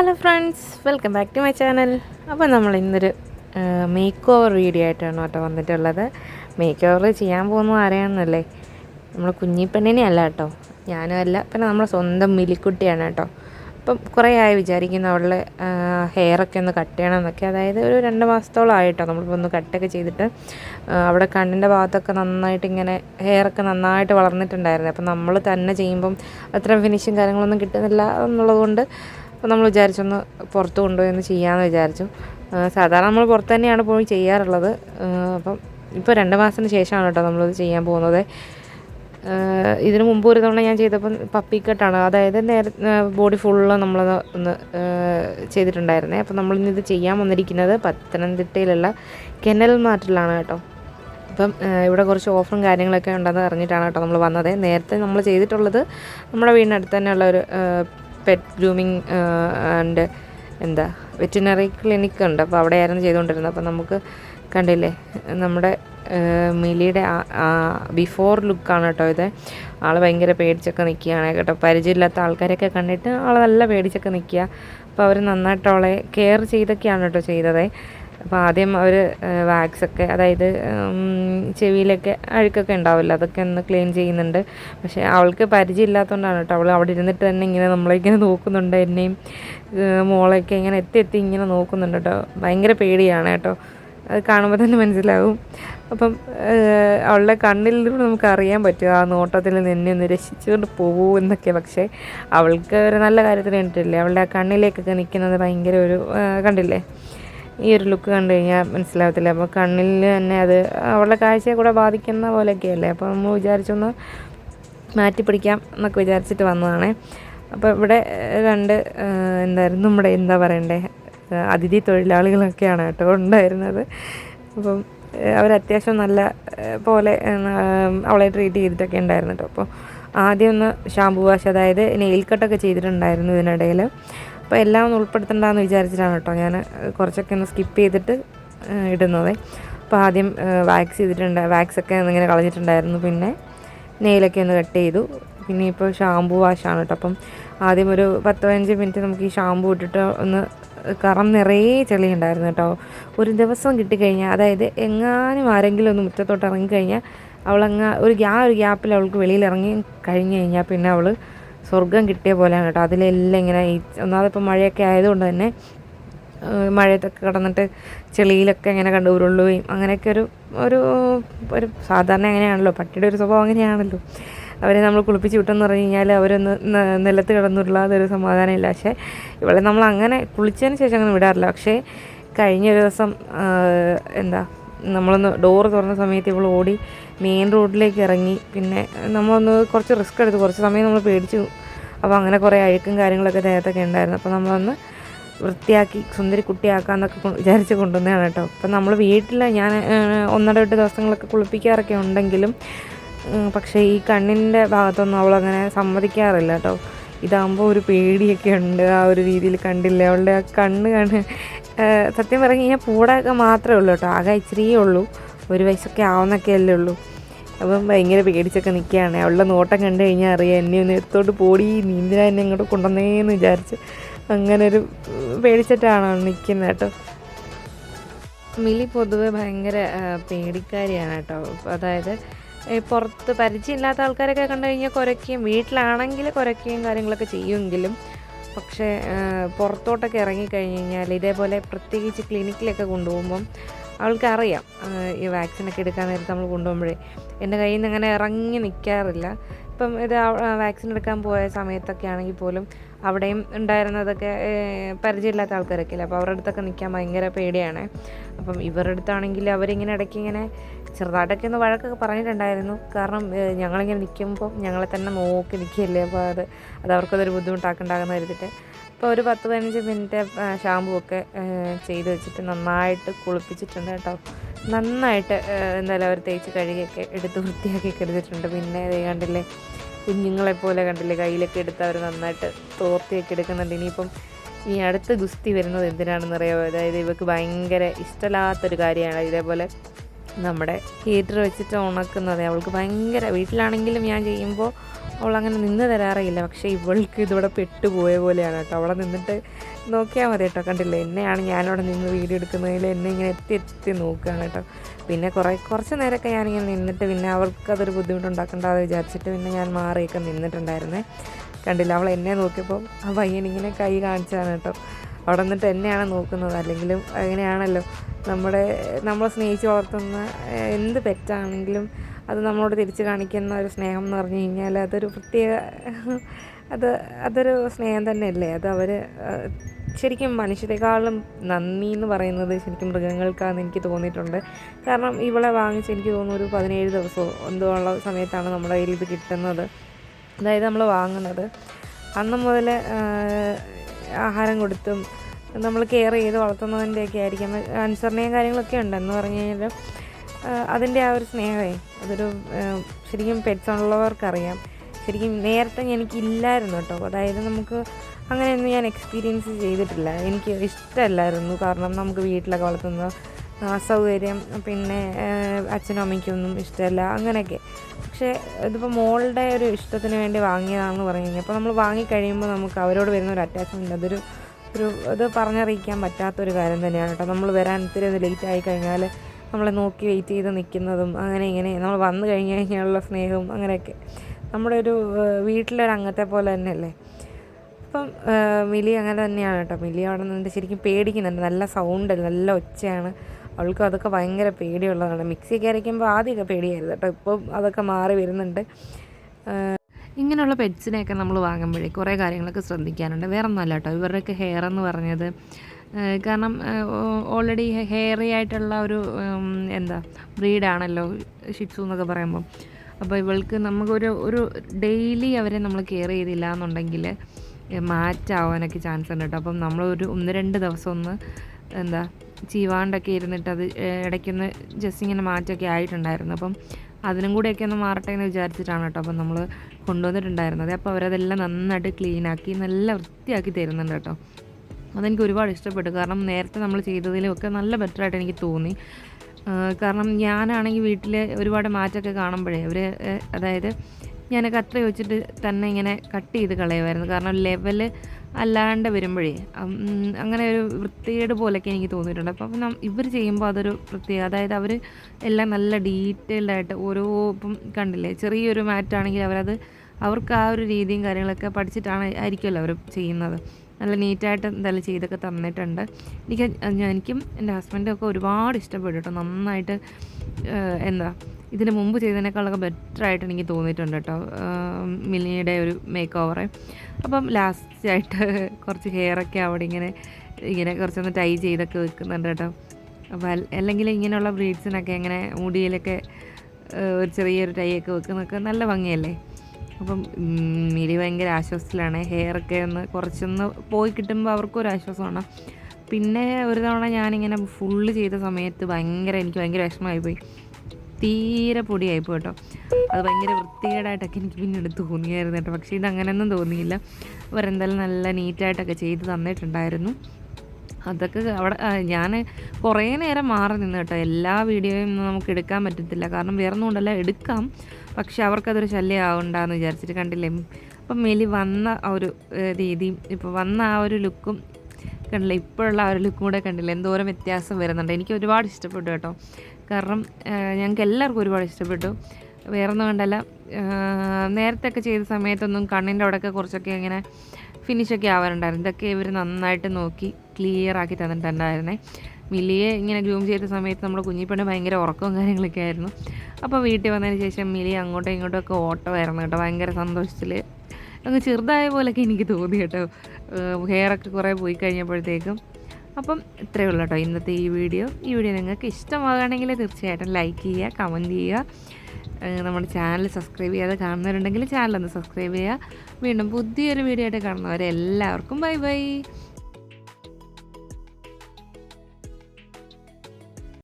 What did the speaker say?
Hello friends welcome back to my channel. അപ്പോൾ നമ്മൾ ഇന്നൊരു മേക്ക് ഓവർ വീഡിയോ ആയിട്ടാണ് കേട്ടോ വന്നിട്ടുള്ളത്. മേക്ക് ഓവർ ചെയ്യാൻ പോകുന്നത് ആരെയാണെന്നല്ലേ? നമ്മൾ കുഞ്ഞിപ്പെണ്ണിനെ അല്ല കേട്ടോ. ഞാനും അല്ല പിന്നെ നമ്മുടെ സ്വന്തം മിലിക്കുട്ടിയാണ് കേട്ടോ. അപ്പം കുറേ ആയി വിചാരിക്കുന്നു അവളുടെ ഹെയറൊക്കെ ഒന്ന് കട്ട് ചെയ്യണം എന്നൊക്കെ അതായത് ഒരു രണ്ട് മാസത്തോളം ആയിട്ടോ നമ്മളിപ്പോൾ ഒന്ന് കട്ടൊക്കെ ചെയ്തിട്ട്. അവിടെ കണ്ണിന്റെ ഭാഗത്തൊക്കെ നന്നായിട്ട് ഇങ്ങനെ ഹെയറൊക്കെ നന്നായിട്ട് വളർന്നിട്ടുണ്ടായിരുന്നു. അപ്പം നമ്മൾ തന്നെ ചെയ്യുമ്പം അത്ര ഫിനിഷും കാര്യങ്ങളൊന്നും കിട്ടുന്നില്ല എന്നുള്ളത് കൊണ്ട് അപ്പോൾ നമ്മൾ വിചാരിച്ചൊന്ന് പുറത്ത് കൊണ്ടുപോയി ഒന്ന് ചെയ്യാമെന്ന് വിചാരിച്ചു. സാധാരണ നമ്മൾ പുറത്ത് തന്നെയാണ് പോയി ചെയ്യാറുള്ളത്. അപ്പം ഇപ്പോൾ രണ്ട് മാസത്തിന് ശേഷമാണ് കേട്ടോ നമ്മളിത് ചെയ്യാൻ പോകുന്നത്. ഇതിനു മുമ്പ് ഒരു തവണ ഞാൻ ചെയ്തപ്പം പപ്പി കട്ടാണ് അതായത് നേരെ ബോഡി ഫുള്ള് നമ്മളത് ഒന്ന് ചെയ്തിട്ടുണ്ടായിരുന്നേ. അപ്പം നമ്മളിന്ന് ഇത് ചെയ്യാൻ വന്നിരിക്കുന്നത് പത്തനംതിട്ടയിലുള്ള കെനൽ മാറ്റിലാണ് കേട്ടോ. അപ്പം ഇവിടെ കുറച്ച് ഓഫറും കാര്യങ്ങളൊക്കെ ഉണ്ടെന്ന് അറിഞ്ഞിട്ടാണ് കേട്ടോ നമ്മൾ വന്നത്. നേരത്തെ നമ്മൾ ചെയ്തിട്ടുള്ളത് നമ്മുടെ വീടിനടുത്ത് തന്നെയുള്ള ഒരു പെറ്റ് ഗ്രൂമിങ് ആൻഡ് എന്താ വെറ്റിനറി ക്ലിനിക്ക് ഉണ്ട്. അപ്പോൾ അവിടെയായിരുന്നു ചെയ്തുകൊണ്ടിരുന്നത്. അപ്പോൾ നമുക്ക് കണ്ടില്ലേ നമ്മുടെ മിലിയുടെ ബിഫോർ ലുക്കാണ് കേട്ടോ ഇത്. ആൾ ഭയങ്കര പേടിച്ചൊക്കെ നിൽക്കുകയാണ് കേട്ടോ. പരിചയമില്ലാത്ത ആൾക്കാരൊക്കെ കണ്ടിട്ട് ആൾ നല്ല പേടിച്ചൊക്കെ നിൽക്കുക അപ്പോൾ അവർ നന്നായിട്ട് അവളെ കെയർ ചെയ്തൊക്കെയാണ് കേട്ടോ ചെയ്തത്. അപ്പോൾ ആദ്യം അവർ വാക്സൊക്കെ അതായത് ചെവിയിലൊക്കെ അഴുക്കൊക്കെ ഉണ്ടാവില്ല അതൊക്കെ ഒന്ന് ക്ലീൻ ചെയ്യുന്നുണ്ട്. പക്ഷേ അവൾക്ക് പരിചയമില്ലാത്തതുകൊണ്ടാണ് കേട്ടോ. അവൾ അവിടെ ഇരുന്നിട്ട് തന്നെ ഇങ്ങനെ നമ്മളെ ഇങ്ങനെ നോക്കുന്നുണ്ട് എന്നെയും മോളൊക്കെ ഇങ്ങനെ എത്തി എത്തി ഇങ്ങനെ നോക്കുന്നുണ്ട് കേട്ടോ. ഭയങ്കര പേടിയാണ് കേട്ടോ. അത് കാണുമ്പോൾ തന്നെ മനസ്സിലാവും. അപ്പം അവളുടെ നിന്ന് നമുക്ക് അറിയാൻ പറ്റും ആ നോട്ടത്തിൽ നിന്നെ ഒന്ന് രക്ഷിച്ചുകൊണ്ട് പോകൂ എന്നൊക്കെ. പക്ഷേ അവൾക്ക് ഒരു നല്ല കാര്യത്തിന് വേണ്ടിയിട്ടില്ലേ അവളുടെ ആ കണ്ണിലേക്കൊക്കെ നിൽക്കുന്നത് ഭയങ്കര ഒരു കണ്ടില്ലേ? ഈ ഒരു ലുക്ക് കണ്ടു കഴിഞ്ഞാൽ മനസ്സിലാവത്തില്ല. അപ്പോൾ കണ്ണിൽ തന്നെ അത് അവളുടെ കാഴ്ചയെ കൂടെ ബാധിക്കുന്ന പോലെയൊക്കെയല്ലേ? അപ്പോൾ നമ്മൾ വിചാരിച്ചൊന്ന് മാറ്റി പിടിക്കാം എന്നൊക്കെ വിചാരിച്ചിട്ട് വന്നതാണേ. അപ്പോൾ ഇവിടെ രണ്ട് എന്തായിരുന്നു? നമ്മുടെ എന്താ പറയണ്ടേ? അതിഥി തൊഴിലാളികളൊക്കെയാണ് കേട്ടോ ഉണ്ടായിരുന്നത്. അപ്പം അവർ അത്യാവശ്യം നല്ല പോലെ അവളെ ട്രീറ്റ് ചെയ്തിട്ടൊക്കെ ഉണ്ടായിരുന്നു കേട്ടോ. അപ്പോൾ ആദ്യം ഒന്ന് ഷാമ്പു വാഷ് അതായത് നെയിൽ കട്ടൊക്കെ ചെയ്തിട്ടുണ്ടായിരുന്നു ഇതിനിടയിൽ അപ്പോൾ എല്ലാം ഒന്ന് ഉൾപ്പെടുത്തണ്ടെന്ന് വിചാരിച്ചിട്ടാണ് കേട്ടോ ഞാൻ കുറച്ചൊക്കെ ഒന്ന് സ്കിപ്പ് ചെയ്തിട്ട് ഇടുന്നതേ. അപ്പോൾ ആദ്യം വാക്സ് ചെയ്തിട്ടുണ്ട് വാക്സ് ഒക്കെ ഇങ്ങനെ കളഞ്ഞിട്ടുണ്ടായിരുന്നു. പിന്നെ നെയിലൊക്കെ ഒന്ന് കട്ട് ചെയ്തു. പിന്നെ ഇപ്പോൾ ഷാമ്പു വാഷാണ് കേട്ടോ. അപ്പം ആദ്യം ഒരു പത്ത് പതിനഞ്ച് മിനിറ്റ് നമുക്ക് ഈ ഷാമ്പു ഇട്ടിട്ട് ഒന്ന് കറം നിറയെ ചെളി ഉണ്ടായിരുന്നു കേട്ടോ. ഒരു ദിവസം കിട്ടിക്കഴിഞ്ഞാൽ അതായത് എങ്ങാനും ആരെങ്കിലും ഒന്ന് മുറ്റത്തോട്ട് ഇറങ്ങിക്കഴിഞ്ഞാൽ അവളങ്ങ് ഒരു ഗ്യാ ഒരു ഗ്യാപ്പിൽ അവൾക്ക് വെളിയിൽ ഇറങ്ങി കഴിഞ്ഞ് കഴിഞ്ഞാൽ പിന്നെ അവൾ സ്വർഗം കിട്ടിയ പോലെയാണ് കേട്ടോ. അതിലെല്ലാം ഇങ്ങനെ ഈ ഒന്നാമതിപ്പോൾ മഴയൊക്കെ ആയതുകൊണ്ട് തന്നെ മഴയത്തൊക്കെ കിടന്നിട്ട് ചെളിയിലൊക്കെ ഇങ്ങനെ കണ്ടു ഉരുളുകയും അങ്ങനെയൊക്കെ ഒരു ഒരു ഒരു സാധാരണ അങ്ങനെയാണല്ലോ. പട്ടിയുടെ ഒരു സ്വഭാവം അങ്ങനെയാണല്ലോ. അവരെ നമ്മൾ കുളിപ്പിച്ച് വിട്ടെന്ന് പറഞ്ഞു കഴിഞ്ഞാൽ അവരൊന്ന് നിലത്ത് കിടന്നുരുളാതെ ഒരു സമാധാനമില്ല പക്ഷേ ഇവളെ നമ്മൾ അങ്ങനെ കുളിച്ചതിന് ശേഷം അങ്ങനെ വിടാറില്ല. പക്ഷേ കഴിഞ്ഞ ദിവസം എന്താ നമ്മളൊന്ന് ഡോറ് തുറന്ന സമയത്ത് ഇവൾ ഓടി മെയിൻ റോഡിലേക്ക് ഇറങ്ങി. പിന്നെ നമ്മളൊന്ന് കുറച്ച് റിസ്ക് എടുത്ത്. കുറച്ച് സമയം നമ്മൾ പേടിച്ചു. അപ്പോൾ അങ്ങനെ കുറേ അഴുക്കും കാര്യങ്ങളൊക്കെ ദേഹത്തൊക്കെ ഉണ്ടായിരുന്നു. അപ്പോൾ നമ്മളൊന്ന് വൃത്തിയാക്കി സുന്ദരി കുട്ടിയാക്കാന്നൊക്കെ വിചാരിച്ച് കൊണ്ടുവന്നതാണ് കേട്ടോ. അപ്പം നമ്മൾ വീട്ടിൽ ഞാൻ ഒന്നിടവിട്ട് ദിവസങ്ങളൊക്കെ കുളിപ്പിക്കാറൊക്കെ ഉണ്ടെങ്കിലും പക്ഷേ ഈ കണ്ണിന്റെ ഭാഗത്തൊന്നും അവളങ്ങനെ സമ്മതിക്കാറില്ല കേട്ടോ. ഇതാകുമ്പോൾ ഒരു പേടിയൊക്കെ ഉണ്ട്. ആ ഒരു രീതിയിൽ കണ്ടില്ല? അവളുടെ ആ കണ്ണ് കണ്ണ് സത്യം പറഞ്ഞു കഴിഞ്ഞാൽ പൂടൊക്കെ മാത്രമേ ഉള്ളൂ കേട്ടോ. ആകെ ഇച്ചിരിയേ ഉള്ളൂ. ഒരു വയസ്സൊക്കെ ആവുന്നൊക്കെ അല്ലേ ഉള്ളൂ. അപ്പം ഭയങ്കര പേടിച്ചൊക്കെ നിൽക്കുകയാണ് അവളുടെ നോട്ടം കണ്ടു കഴിഞ്ഞാൽ അറിയാം എന്നെ ഒന്ന് എടുത്തോട്ട് പോടി നീന്തിനാ എന്നെ ഇങ്ങോട്ട് കൊണ്ടുവന്നേന്ന് വിചാരിച്ച് അങ്ങനെ ഒരു പേടിച്ചിട്ടാണ് നിൽക്കുന്നത് കേട്ടോ. മിലി പൊതുവെ ഭയങ്കര പേടിക്കാരിയാണ് കേട്ടോ. അതായത് പുറത്ത് പരിചയമില്ലാത്ത ആൾക്കാരൊക്കെ കണ്ടു കഴിഞ്ഞാൽ കുരയ്ക്കുകയും വീട്ടിലാണെങ്കിൽ കുരയ്ക്കുകയും കാര്യങ്ങളൊക്കെ ചെയ്യുമെങ്കിലും പക്ഷേ പുറത്തോട്ടൊക്കെ ഇറങ്ങിക്കഴിഞ്ഞ് കഴിഞ്ഞാൽ ഇതേപോലെ പ്രത്യേകിച്ച് ക്ലിനിക്കിലൊക്കെ കൊണ്ടുപോകുമ്പം അവൾക്കറിയാം ഈ ഈ വാക്സിനൊക്കെ എടുക്കാൻ നേരത്ത് നമ്മൾ കൊണ്ടുപോകുമ്പോഴേ. എന്റെ കയ്യിൽ നിന്ന് അങ്ങനെ ഇറങ്ങി നിൽക്കാറില്ല ഇപ്പം ഇത് വാക്സിൻ എടുക്കാൻ പോയ സമയത്തൊക്കെ ആണെങ്കിൽ പോലും അവിടെയും ഉണ്ടായിരുന്നതൊക്കെ പരിചയമില്ലാത്ത ആൾക്കാരൊക്കെ ഇല്ല? അപ്പോൾ അവരുടെ അടുത്തൊക്കെ നിൽക്കാൻ ഭയങ്കര പേടിയാണ്. അപ്പം ഇവരുടെ അടുത്താണെങ്കിൽ അവരിങ്ങനെ ഇടയ്ക്ക് ഇങ്ങനെ ചെറുതായിട്ടൊക്കെ ഒന്ന് വഴക്കൊക്കെ പറഞ്ഞിട്ടുണ്ടായിരുന്നു. കാരണം ഞങ്ങളിങ്ങനെ നിൽക്കുമ്പോൾ ഞങ്ങളെ തന്നെ നോക്കി നിൽക്കുകയല്ലേ? അപ്പോൾ അത് അത് അവർക്കതൊരു ബുദ്ധിമുട്ടാക്കുണ്ടാകുന്ന കരുതിട്ട് അപ്പോൾ ഒരു പത്ത് പതിനഞ്ച് മിനിറ്റ് ഷാമ്പു ഒക്കെ ചെയ്ത് വെച്ചിട്ട് നന്നായിട്ട് കുളിപ്പിച്ചിട്ടുണ്ട് കേട്ടോ. നന്നായിട്ട് എന്തായാലും അവർ തേച്ച് കഴുകിയൊക്കെ എടുത്ത് വൃത്തിയാക്കി എടുത്തിട്ടുണ്ട്. പിന്നെ ദേ കണ്ടില്ലേ കുഞ്ഞുങ്ങളെ പോലെ കണ്ടില്ലേ കയ്യിലൊക്കെ എടുത്ത് അവർ നന്നായിട്ട് തോർത്തിയൊക്കെ എടുക്കുന്നുണ്ട്. ഇനിയിപ്പം ഈ അടുത്ത ഗുസ്തി വരുന്നത് എന്തിനാണെന്ന് അറിയാമോ അതായത് ഇവക്ക് ഭയങ്കര ഇഷ്ടമില്ലാത്തൊരു കാര്യമാണ്. ഇതേപോലെ നമ്മുടെ ഹീറ്റർ വെച്ചിട്ട് ഉണക്കുന്നത്. അവൾക്ക് ഭയങ്കര വീട്ടിലാണെങ്കിലും ഞാൻ ചെയ്യുമ്പോൾ അവൾ അങ്ങനെ നിന്ന് തരാറില്ല പക്ഷേ ഇവൾക്ക് ഇതിവിടെ പെട്ടുപോയ പോലെയാണ് കേട്ടോ. അവളെ നിന്നിട്ട് നോക്കിയാൽ മതി കേട്ടോ. കണ്ടില്ലേ? എന്നെയാണ് ഞാനവിടെ നിന്ന് വീഡിയോ എടുക്കുന്നതിൽ എന്നെ ഇങ്ങനെ എത്തി എത്തി നോക്കുകയാണ് കേട്ടോ. പിന്നെ കുറേ കുറച്ച് നേരമൊക്കെ ഞാനിങ്ങനെ നിന്നിട്ട് പിന്നെ അവർക്കതൊരു ബുദ്ധിമുട്ടുണ്ടാക്കണ്ടെന്ന് വിചാരിച്ചിട്ട് പിന്നെ ഞാൻ മാറിയൊക്കെ നിന്നിട്ടുണ്ടായിരുന്നേ. കണ്ടില്ല? അവൾ എന്നെ നോക്കിയപ്പോൾ ആ പയ്യൻ ഇങ്ങനെ കൈ കാണിച്ചാണ് കേട്ടോ. അവിടെ നിന്നിട്ട് എന്നെയാണ് നോക്കുന്നത്. അല്ലെങ്കിലും അങ്ങനെയാണല്ലോ. നമ്മുടെ നമ്മളെ സ്നേഹിച്ച് വളർത്തുന്ന എന്ത് പെറ്റാണെങ്കിലും അത് നമ്മളോട് തിരിച്ച് കാണിക്കുന്ന ഒരു സ്നേഹം എന്ന് പറഞ്ഞു കഴിഞ്ഞാൽ അതൊരു പ്രത്യേക അത് അതൊരു സ്നേഹം തന്നെയല്ലേ? അത് അവർ ശരിക്കും മനുഷ്യരെക്കാളും നന്ദി എന്ന് പറയുന്നത് ശരിക്കും മൃഗങ്ങൾക്കാണെന്ന് എനിക്ക് തോന്നിയിട്ടുണ്ട്. കാരണം ഇവളെ വാങ്ങിച്ച് എനിക്ക് തോന്നുന്നു ഒരു പതിനേഴ് ദിവസമോ എന്തോ ഉള്ള സമയത്താണ് നമ്മുടെ കയ്യിൽ ഇത് കിട്ടുന്നത്. അതായത് നമ്മൾ വാങ്ങുന്നത്. അന്ന് മുതൽ ആഹാരം കൊടുത്തും നമ്മൾ കെയർ ചെയ്ത് വളർത്തുന്നതിന്റെയൊക്കെ ആയിരിക്കും. അനുസരണയും കാര്യങ്ങളൊക്കെ ഉണ്ട് എന്ന് പറഞ്ഞു കഴിഞ്ഞാൽ അതിന്റെ ആ ഒരു സ്നേഹമേ അതൊരു ശരിക്കും പെറ്റ്സ് ഉള്ളവർക്കറിയാം ശരിക്കും നേരത്തെ എനിക്കില്ലായിരുന്നു കേട്ടോ. അതായത് നമുക്ക് അങ്ങനെയൊന്നും ഞാൻ എക്സ്പീരിയൻസ് ചെയ്തിട്ടില്ല. എനിക്ക് ഇഷ്ടമല്ലായിരുന്നു. കാരണം നമുക്ക് വീട്ടിലൊക്കെ വളർത്തുന്ന അസൗകര്യം പിന്നെ അച്ഛനും അമ്മയ്ക്കൊന്നും ഇഷ്ടമല്ല അങ്ങനെയൊക്കെ. പക്ഷേ ഇതിപ്പോൾ മോളുടെ ഒരു ഇഷ്ടത്തിന് വേണ്ടി വാങ്ങിയതാണെന്ന് പറഞ്ഞു കഴിഞ്ഞാൽ അപ്പോൾ നമ്മൾ വാങ്ങിക്കഴിയുമ്പോൾ നമുക്ക് അവരോട് വരുന്ന ഒരു അറ്റാച്ച്മെന്റ് അതൊരു ഒരു ഇത് പറഞ്ഞറിയിക്കാൻ പറ്റാത്തൊരു കാര്യം തന്നെയാണ് കേട്ടോ. നമ്മൾ വരാൻ ഇത്തിരി ഒന്ന് ലേറ്റ് ആയി കഴിഞ്ഞാൽ നമ്മളെ നോക്കി വെയിറ്റ് ചെയ്ത് നിൽക്കുന്നതും അങ്ങനെ ഇങ്ങനെ നമ്മൾ വന്നു കഴിഞ്ഞ് കഴിഞ്ഞാലുള്ള സ്നേഹവും അങ്ങനെയൊക്കെ. നമ്മുടെ ഒരു വീട്ടിലൊരു അംഗത്തെ പോലെ തന്നെയല്ലേ? അപ്പം മിലി അങ്ങനെ തന്നെയാണ് കേട്ടോ. മിലി അവിടെ നിന്നിട്ട് ശരിക്കും പേടിക്കുന്നുണ്ട്. നല്ല സൗണ്ട് നല്ല ഒച്ചയാണ്. അവൾക്ക് അതൊക്കെ ഭയങ്കര പേടിയുള്ളതാണ്. മിക്സിയൊക്കെ അരയ്ക്കുമ്പോൾ ആദ്യമൊക്കെ പേടിയായിരുന്നു കേട്ടോ. ഇപ്പം അതൊക്കെ മാറി വരുന്നുണ്ട്. ഇങ്ങനെയുള്ള പെറ്റ്സിനെയൊക്കെ നമ്മൾ വാങ്ങുമ്പോഴേ കുറേ കാര്യങ്ങളൊക്കെ ശ്രദ്ധിക്കാനുണ്ട്. വേറെ ഒന്നുമല്ല കേട്ടോ. ഇവരുടെയൊക്കെ ഹെയർ എന്ന് പറഞ്ഞത് കാരണം ഓൾറെഡി ഹെയറി ആയിട്ടുള്ള ഒരു എന്താ ബ്രീഡാണല്ലോ ഷിറ്റ്സു എന്നൊക്കെ പറയുമ്പോൾ അപ്പോൾ ഇവൾക്ക് നമുക്കൊരു ഒരു ഡെയിലി അവരെ നമ്മൾ കെയർ ചെയ്തില്ല എന്നുണ്ടെങ്കിൽ മാറ്റാവാനൊക്കെ ചാൻസ് ഉണ്ട് കേട്ടോ. അപ്പം നമ്മളൊരു ഒന്ന് രണ്ട് ദിവസം ഒന്ന് എന്താ ചീവാണ്ടൊക്കെ ഇരുന്നിട്ട് അത് ഇടയ്ക്കൊന്ന് ജസ്റ്റ് ഇങ്ങനെ മാറ്റമൊക്കെ ആയിട്ടുണ്ടായിരുന്നു. അപ്പം അതിനും കൂടെയൊക്കെ ഒന്ന് മാറട്ടെ എന്ന് വിചാരിച്ചിട്ടാണ് കേട്ടോ അപ്പം നമ്മൾ കൊണ്ടുവന്നിട്ടുണ്ടായിരുന്നത്. അപ്പോൾ അവരതെല്ലാം നന്നായിട്ട് ക്ലീനാക്കി നല്ല വൃത്തിയാക്കി തരുന്നുണ്ട് കേട്ടോ. അതെനിക്ക് ഒരുപാട് ഇഷ്ടപ്പെട്ടു. കാരണം നേരത്തെ നമ്മൾ ചെയ്തതിലും ഒക്കെ നല്ല ബെറ്ററായിട്ട് എനിക്ക് തോന്നി. കാരണം ഞാനാണെങ്കിൽ വീട്ടിൽ ഒരുപാട് മാറ്റമൊക്കെ കാണുമ്പോഴേ അവർ അതായത് ഞാൻ കത്ര വെച്ചിട്ട് തന്നെ ഇങ്ങനെ കട്ട് ചെയ്ത് കളയുമായിരുന്നു. കാരണം ലെവൽ അല്ലാണ്ട് വരുമ്പോഴേ അങ്ങനെ ഒരു വൃത്തികേട് പോലെയൊക്കെ എനിക്ക് തോന്നിയിട്ടുണ്ട്. അപ്പം ഇവർ ചെയ്യുമ്പോൾ അതൊരു പ്രത്യേക അതായത് അവർ എല്ലാം നല്ല ഡീറ്റെയിൽഡ് ആയിട്ട് ഓരോ ഇപ്പം കണ്ടില്ലേ ചെറിയൊരു മാറ്റാണെങ്കിൽ അവരത് അവർക്ക് ആ ഒരു രീതിയും കാര്യങ്ങളൊക്കെ പഠിച്ചിട്ടാണ് ആയിരിക്കുമല്ലോ അവർ ചെയ്യുന്നത്. നല്ല നീറ്റായിട്ട് എന്തായാലും ചെയ്തൊക്കെ തന്നിട്ടുണ്ട്. എനിക്ക് എനിക്കും എന്റെ ഹസ്ബൻഡൊക്കെ ഒരുപാട് ഇഷ്ടപ്പെട്ടു കേട്ടോ നന്നായിട്ട് എന്താ ഇതിന് മുമ്പ് ചെയ്തതിനേക്കാളൊക്കെ ബെറ്ററായിട്ട് എനിക്ക് തോന്നിയിട്ടുണ്ട് കേട്ടോ. മിനിയുടെ ഒരു മേക്ക് ഓവർ അപ്പം ലാസ്റ്റായിട്ട് കുറച്ച് ഹെയറൊക്കെ അവിടെ ഇങ്ങനെ ഇങ്ങനെ കുറച്ചൊന്ന് ടൈ ചെയ്തൊക്കെ വെക്കുന്നുണ്ട് കേട്ടോ. അപ്പോൾ അല്ലെങ്കിൽ ഇങ്ങനെയുള്ള ബ്രീഡ്സിനൊക്കെ ഇങ്ങനെ മുടിയിലൊക്കെ ഒരു ചെറിയൊരു ടൈ ഒക്കെ വെക്കുന്നതൊക്കെ നല്ല ഭംഗിയല്ലേ? അപ്പം മിലി ഭയങ്കര ആശ്വാസത്തിലാണ് ഹെയറൊക്കെ ഒന്ന് കുറച്ചൊന്ന് പോയി കിട്ടുമ്പോൾ അവർക്കും ഒരു ആശ്വാസമാണ്. പിന്നെ ഒരു തവണ ഞാനിങ്ങനെ ഫുള്ള് ചെയ്ത സമയത്ത് ഭയങ്കര എനിക്ക് ഭയങ്കര വിഷമമായി പോയി. തീരെ പൊടിയായിപ്പോയി കേട്ടോ. അത് ഭയങ്കര വൃത്തികേടായിട്ടൊക്കെ എനിക്ക് പിന്നീട് തോന്നിയായിരുന്നു കേട്ടോ. പക്ഷേ ഇത് അങ്ങനെയൊന്നും തോന്നിയില്ല. അവരെന്തായാലും നല്ല നീറ്റായിട്ടൊക്കെ ചെയ്ത് തന്നിട്ടുണ്ടായിരുന്നു. അതൊക്കെ അവിടെ ഞാൻ കുറേ നേരം മാറി നിന്ന് കേട്ടോ. എല്ലാ വീഡിയോയും നമുക്ക് എടുക്കാൻ പറ്റത്തില്ല. കാരണം വേറെ ഒന്നും കൊണ്ടല്ല എടുക്കാം. പക്ഷേ അവർക്കതൊരു ശല്യം ആവണ്ടെന്ന് വിചാരിച്ചിട്ട് കണ്ടില്ലേ? അപ്പം മെലി വന്ന ആ ഒരു രീതിയും ഇപ്പോൾ വന്ന ആ ഒരു ലുക്കും കണ്ടില്ലേ? ഇപ്പോഴുള്ള ആ ഒരു ലുക്കും കൂടെ കണ്ടില്ല? എന്തോരം വ്യത്യാസം വരുന്നുണ്ട്. എനിക്ക് ഒരുപാട് ഇഷ്ടപ്പെട്ടു കേട്ടോ. കാരണം ഞങ്ങൾക്ക് എല്ലാവർക്കും ഒരുപാട് ഇഷ്ടപ്പെട്ടു. വേറെ ഒന്നും കണ്ടല്ല. നേരത്തെ ഒക്കെ ചെയ്ത സമയത്തൊന്നും കണ്ണിന്റെ അവിടെയൊക്കെ കുറച്ചൊക്കെ ഇങ്ങനെ ഫിനിഷൊക്കെ ആവാറുണ്ടായിരുന്നു. ഇതൊക്കെ ഇവർ നന്നായിട്ട് നോക്കി ക്ലിയർ ആക്കി തന്നിട്ടുണ്ടായിരുന്നേ. മിലിയെ ഇങ്ങനെ ഗ്രൂം ചെയ്ത സമയത്ത് നമ്മുടെ കുഞ്ഞിപ്പണ്ട് ഭയങ്കര ഉറക്കവും കാര്യങ്ങളൊക്കെ ആയിരുന്നു. അപ്പോൾ വീട്ടിൽ വന്നതിന് ശേഷം മിലി അങ്ങോട്ടും ഇങ്ങോട്ടും ഒക്കെ ഓട്ടമായിരുന്നു കേട്ടോ. ഭയങ്കര സന്തോഷത്തിൽ അങ്ങ് ചെറുതായ പോലെയൊക്കെ എനിക്ക് തോന്നി കേട്ടോ. ഹെയറൊക്കെ കുറേ പോയി കഴിഞ്ഞപ്പോഴത്തേക്കും. അപ്പം ഇത്രയേ ഉള്ളൂ കേട്ടോ ഇന്നത്തെ ഈ വീഡിയോ. ഈ വീഡിയോ നിങ്ങൾക്ക് ഇഷ്ടമാകുകയാണെങ്കിൽ തീർച്ചയായിട്ടും ലൈക്ക് ചെയ്യുക കമന്റ് ചെയ്യുക. നമ്മുടെ ചാനൽ സബ്സ്ക്രൈബ് ചെയ്യാതെ കാണുന്നവരുണ്ടെങ്കിൽ ചാനൽ ഒന്ന് സബ്സ്ക്രൈബ് ചെയ്യുക. വീണ്ടും പുതിയൊരു വീഡിയോ ആയിട്ട് കാണുന്നവരെ എല്ലാവർക്കും ബൈ ബൈ